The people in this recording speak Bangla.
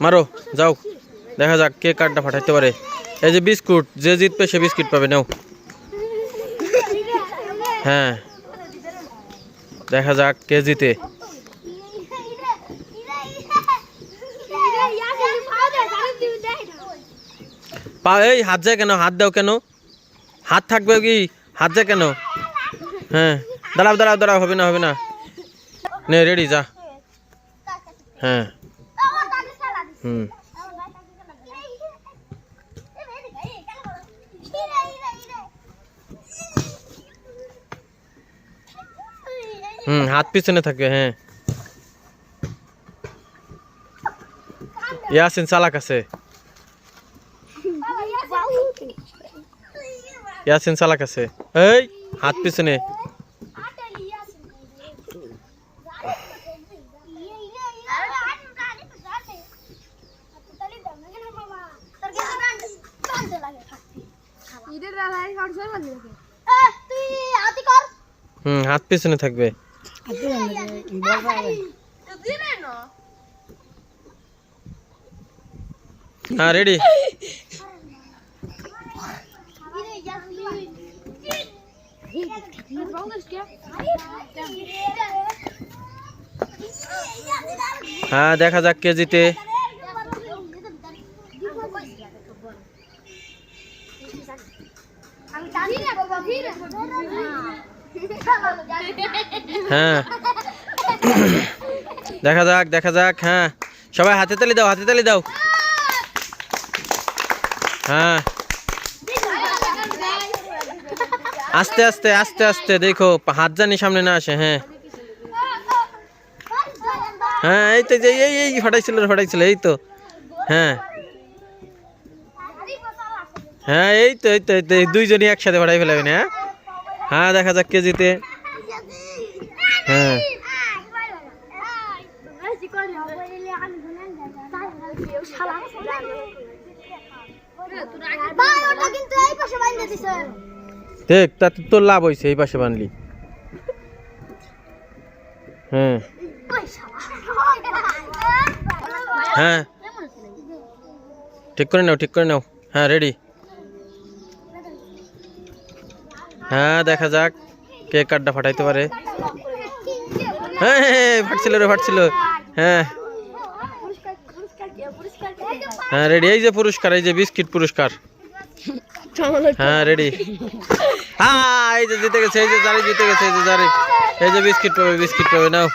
মারো, যাও। দেখা যাক কে কার্ডটা পাঠাইতে পারে। এই যে বিস্কুট, যে জিতবে সে বিস্কুট পাবে, নাও। হ্যাঁ। দেখা যাক কে জিতে। পা, এই হাত যায় কেন? হাত দাও কেন? হাত থাকবে কি? হাত যায় কেন? হ্যাঁ। দাঁড়াও দাঁড়াও দাঁড়াও, হবে না হবে না। নে রেডি যা। হ্যাঁ। হুম হুম হাত পিছনে থাকবে হ্যাঁ ইয়াসিন চালাক আছে ইয়াসিন চালাক আছে এই হাত পিছনে হুম হাত পিছনে থাকবে। হ্যাঁ রেডি হ্যাঁ দেখা যাক কে জিতে। হ্যাঁ। দেখা যাক দেখা যাক হ্যাঁ। সবাই হাতে তালি দাও হাতে তালি দাও। হ্যাঁ। আস্তে আস্তে আস্তে আস্তে দেখো হাত জানি সামনে না আসে হ্যাঁ। হ্যাঁ এই তো যে এই এই ফাটাইছিল ফাটাইছিল এই তো। হ্যাঁ। হ্যাঁ এই তো এই তো, এই দুইজনই একসাথে ফাটাই ফেলাবে না হ্যাঁ? হ্যাঁ দেখা যাক কে জিতে হ্যাঁ। দেখ, তাতে তোর লাভ হয়েছে এই পাশে বানলি। হ্যাঁ। হ্যাঁ। ঠিক করে নাও, ঠিক করে নাও। হ্যাঁ রেডি হ্যাঁ দেখা যাক কে কার্ডটা ফাটাইতে পারে। হ্যাঁ হ্যাঁ, হ্যাঁ, ফাটছিল রে ফাটছিল। হ্যাঁ। হ্যাঁ রেডি এই যে পুরস্কার এই যে বিস্কিট পুরস্কার। হ্যাঁ রেডি হ্যাঁ এই যে জিতে গেছে এই যে জারি জিতে গেছে এই যে জারি এই যে বিস্কিট পাবে বিস্কিট পাবে নাও।